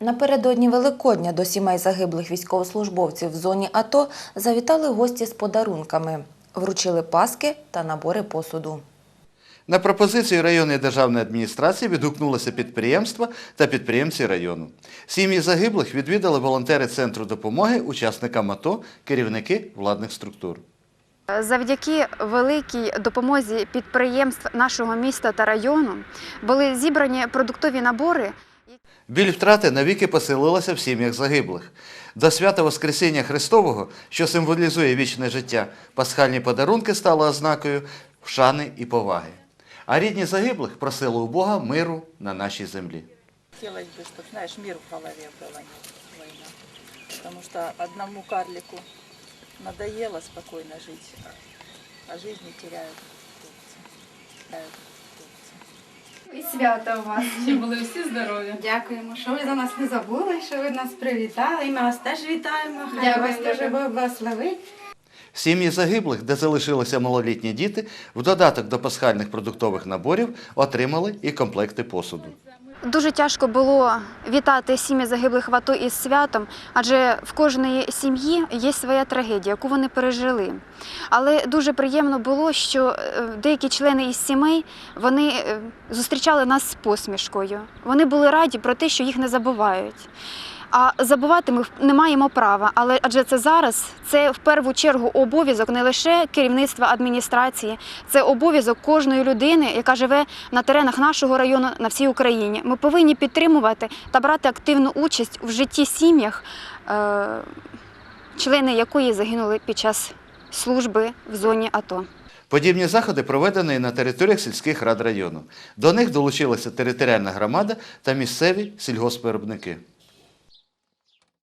Напередодні Великодня до сімей загиблих військовослужбовців в зоні АТО завітали гості з подарунками. Вручили паски та набори посуду. На пропозицію районної державної адміністрації відгукнулося підприємства та підприємці району. Сім'ї загиблих відвідали волонтери Центру допомоги учасникам АТО, керівники владних структур. Завдяки великій допомозі підприємств нашого міста та району були зібрані продуктові набори. Біль втрати навіки поселилася в сім'ях загиблих. До свята Воскресіння Христового, що символізує вічне життя, пасхальні подарунки стали ознакою вшани і поваги. А рідні загиблих просили у Бога миру на нашій землі. Хотелось бы, чтобы, знаешь, мир в голове был, а не война. Потому что одному карлику надоело спокойно жить, а жизни теряют хлопцы. І свято у вас. Щоб були всі здорові. Дякуємо, що ви за нас не забули, що ви нас привітали. І ми вас теж вітаємо. Хай Дякую вас теж дуже Бог благословить. Сім'ї загиблих, де залишилися малолітні діти, в додаток до пасхальних продуктових наборів отримали і комплекти посуду. Дуже тяжко було вітати сім'ї загиблих в АТО із святом, адже в кожної сім'ї є своя трагедія, яку вони пережили. Але дуже приємно було, що е, деякі члени із сімей вони е, зустрічали нас з посмішкою. Вони були раді про те, що їх не забувають. А забувати ми не маємо права, але адже це зараз це в першу чергу обов'язок не лише керівництва адміністрації, це обов'язок кожної людини, яка живе на теренах нашого району на всій Україні. Ми повинні підтримувати та брати активну участь в житті сім'ях, е, члени якої загинули під час служби в зоні АТО. Подібні заходи проведені на територіях сільських рад району. До них долучилася територіальна громада та місцеві сільгоспвиробники.